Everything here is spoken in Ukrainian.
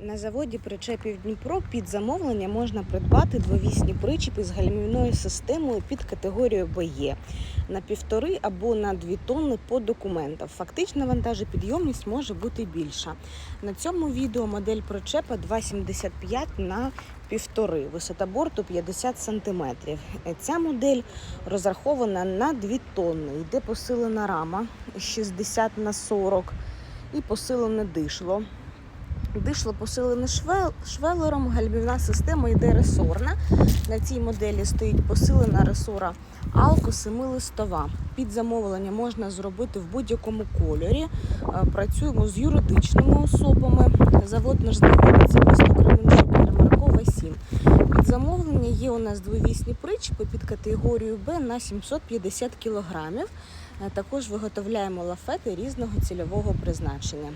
На заводі причепів Дніпро під замовлення можна придбати двовісні причепи з гальмівною системою під категорією БЕ на півтори або на дві тонни по документам. Фактична вантажопідйомність може бути більша. На цьому відео модель причепа 2,75 на півтори, висота борту 50 см. Ця модель розрахована на 2 тонни. Йде посилена рама 60 на 40 і посилене дишло. Дишло посилене швел, швелером, гальмівна система йде ресорна. На цій моделі стоїть посилена ресора Алко 7-листова. Під замовлення можна зробити в будь-якому кольорі. Е, Працюємо з юридичними особами. Завод наш знаходиться місто Кременчук, Ярмаркова 7. Під замовлення є у нас двовісні причепи під категорією Б на 750 кг. Також виготовляємо лафети різного цільового призначення.